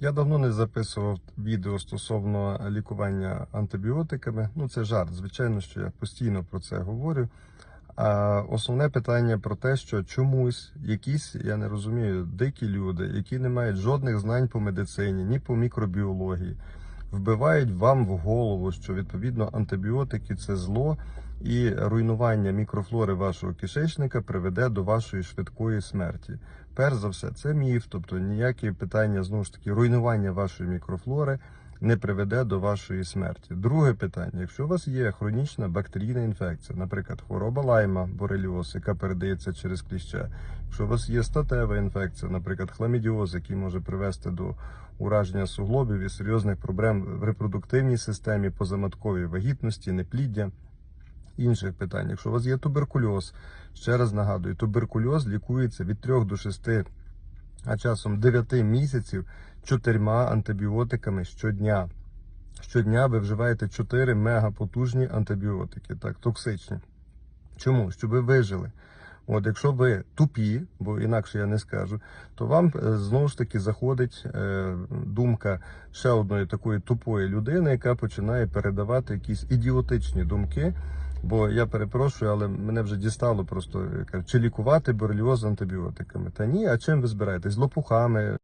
Я давно не записував відео стосовно лікування антибіотиками. Ну, це жарт. Звичайно, що я постійно про це говорю. А основне питання про те, що чомусь якісь, я не розумію, дикі люди, які не мають жодних знань по медицині, ні по мікробіології, вбивають вам в голову, що відповідно антибіотики це зло, і руйнування мікрофлори вашого кишечника приведе до вашої швидкої смерті. Перш за все, це міф, тобто ніякі питання знову ж таки руйнування вашої мікрофлори не приведе до вашої смерті. Друге питання: якщо у вас є хронічна бактерійна інфекція, наприклад, хвороба лайма, бореліоз, яка передається через кліща, якщо у вас є статева інфекція, наприклад, хламідіоз, який може привести до ураження суглобів і серйозних проблем в репродуктивній системі, позаматковій вагітності, непліддя. Інших питань, якщо у вас є туберкульоз, ще раз нагадую, туберкульоз лікується від 3 до 6, а часом 9 місяців чотирма антибіотиками щодня. Щодня ви вживаєте 4 мегапотужні антибіотики, так, токсичні. Чому? Щоб ви вижили. От, якщо ви тупі, бо інакше я не скажу, то вам е, знову ж таки заходить е, думка ще одної такої тупої людини, яка починає передавати якісь ідіотичні думки. Бо я перепрошую, але мене вже дістало просто чи лікувати бореліоз антибіотиками. Та ні, а чим ви збираєтесь? Лопухами,